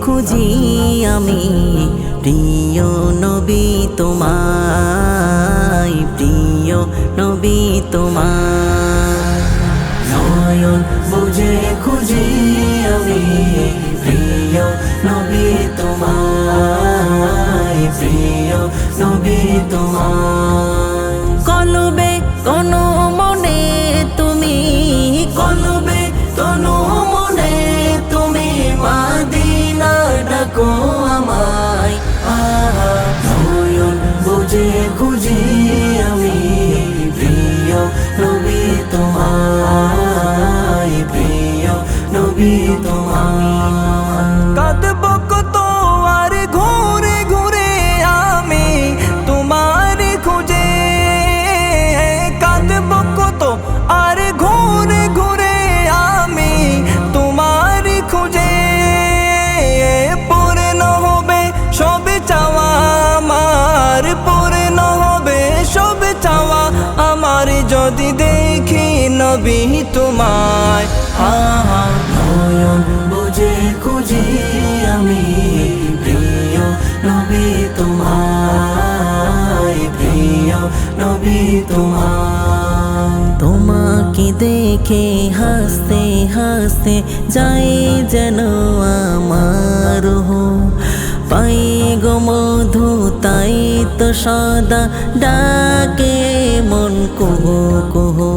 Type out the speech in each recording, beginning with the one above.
খুঁজি আমি। প্রিয় নবী তোমায়, প্রিয় নবী তোমার নয়ন বুঝে খুঁজি আমি। প্রিয় নবী তোমায়, প্রিয় নবী তোমার আমার পূর্ণ হবে সব চাওয়া। আমার যদি দেখি নবী তোমায়। হা হা। নয়ন বুঝে খুঁজি আমি, প্রিয় নবী তোমায়, প্রিয় নবী তোমার তোমাকে দেখে হাসতে হাসতে যাই যেন আমার পাই গো তো সদা ডাকে মন কুহু কুহু।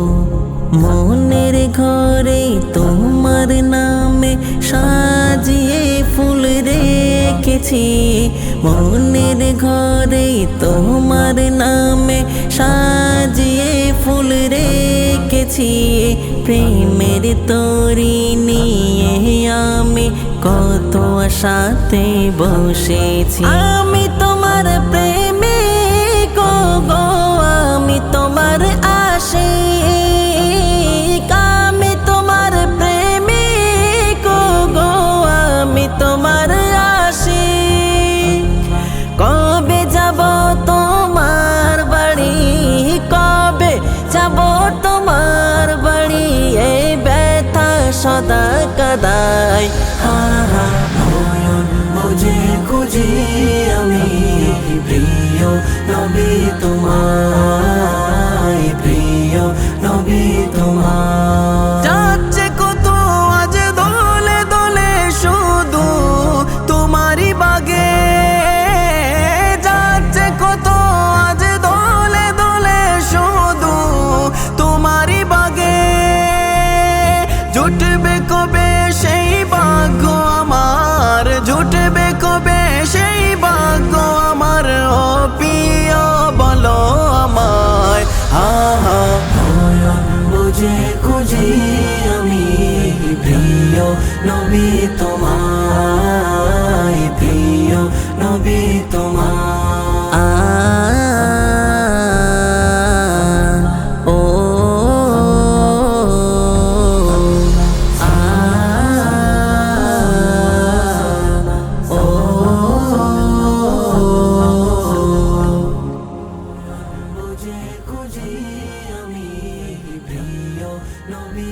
মনের ঘরে তোমার নামে সাজিয়ে ফুল রেখেছি। মনের ঘরে তোমার নামে সাজিয়ে ফুল রেখেছি। প্রেমের তরি নিয়ে আমি কত আশাতে বসেছি। সদা কাদাই হা হা খুঁজি আমি প্রিয় নবী তোমায় প্রিয় নবী তোমায় ও খুঁজে খুঁজে আমি প্রিয় নবী